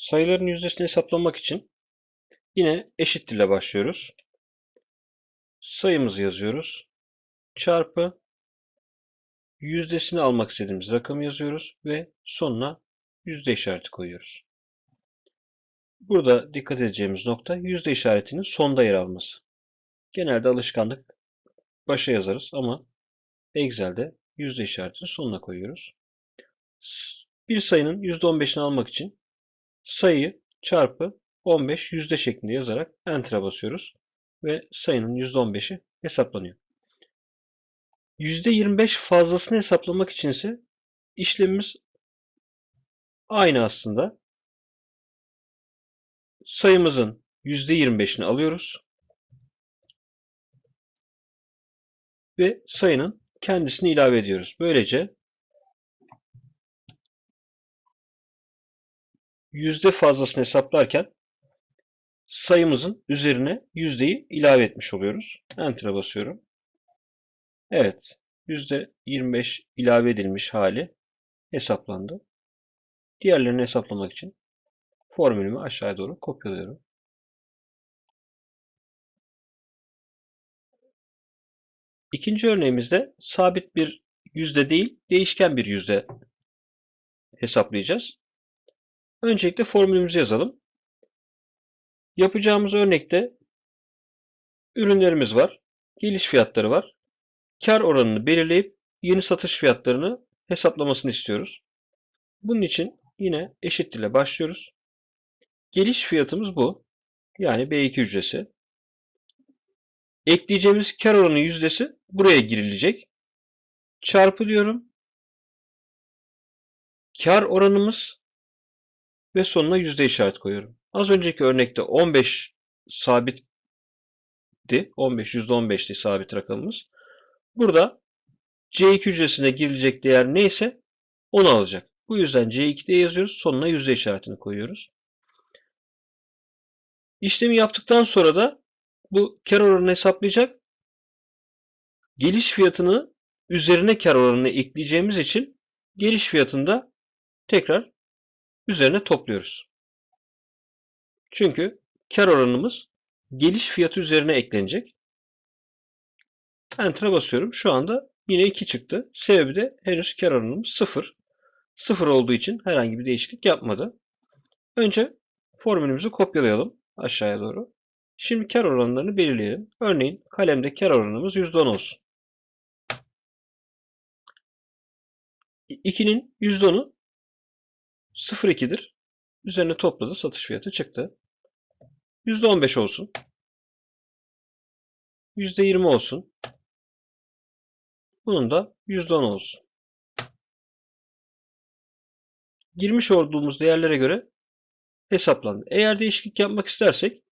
Sayıların yüzdesini hesaplamak için yine eşittir ile başlıyoruz. Sayımızı yazıyoruz. Çarpı yüzdesini almak istediğimiz rakamı yazıyoruz ve sonuna yüzde işareti koyuyoruz. Burada dikkat edeceğimiz nokta yüzde işaretinin sonda yer alması. Genelde alışkanlık başa yazarız ama Excel'de yüzde işaretini sonuna koyuyoruz. Bir sayının %15'ini almak için sayıyı çarpı 15 yüzde şeklinde yazarak Enter'a basıyoruz ve sayının %15'i hesaplanıyor. %25 fazlasını hesaplamak için ise işlemimiz aynı aslında. Sayımızın %25'ini alıyoruz. Ve sayının kendisini ilave ediyoruz. Böylece yüzde fazlasını hesaplarken sayımızın üzerine yüzdeyi ilave etmiş oluyoruz. Enter'a basıyorum. Evet. yüzde 25 ilave edilmiş hali hesaplandı. Diğerlerini hesaplamak için formülümü aşağıya doğru kopyalıyorum. İkinci örneğimizde sabit bir yüzde değil, değişken bir yüzde hesaplayacağız. Öncelikle formülümüzü yazalım. Yapacağımız örnekte ürünlerimiz var, geliş fiyatları var. Kar oranını belirleyip yeni satış fiyatlarını hesaplamasını istiyoruz. Bunun için yine eşit ile başlıyoruz. Geliş fiyatımız bu. Yani B2 ücresi. Ekleyeceğimiz kar oranı yüzdesi buraya girilecek. Çarpı diyorum. Kar oranımız ve sonuna yüzde işaret koyuyorum. Az önceki örnekte 15 sabitti. 15 %15'ti sabit rakamımız. Burada C2 hücresine girilecek değer neyse onu alacak. Bu yüzden C2 diye yazıyoruz. Sonuna yüzde işaretini koyuyoruz. İşlemi yaptıktan sonra da bu kar oranını hesaplayacak. Geliş fiyatını üzerine kar oranını ekleyeceğimiz için geliş fiyatında tekrar üzerine topluyoruz. Çünkü kar oranımız geliş fiyatı üzerine eklenecek. Enter'a basıyorum. Şu anda yine 2 çıktı. Sebebi de henüz kar oranımız 0. 0 olduğu için herhangi bir değişiklik yapmadı. Önce formülümüzü kopyalayalım aşağıya doğru. Şimdi kar oranlarını belirleyelim. Örneğin kalemde kar oranımız %10 olsun. 2'nin %10'u 0,2'dir. Üzerine topladı. Satış fiyatı çıktı. %15 olsun. %20 olsun. Bunun da %10 olsun. Girmiş olduğumuz değerlere göre hesaplandı. Eğer değişiklik yapmak istersek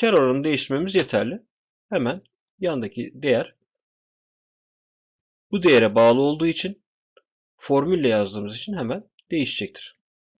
kar oranını değiştirmemiz yeterli. Hemen yandaki değer bu değere bağlı olduğu için formülle yazdığımız için hemen değişecektir.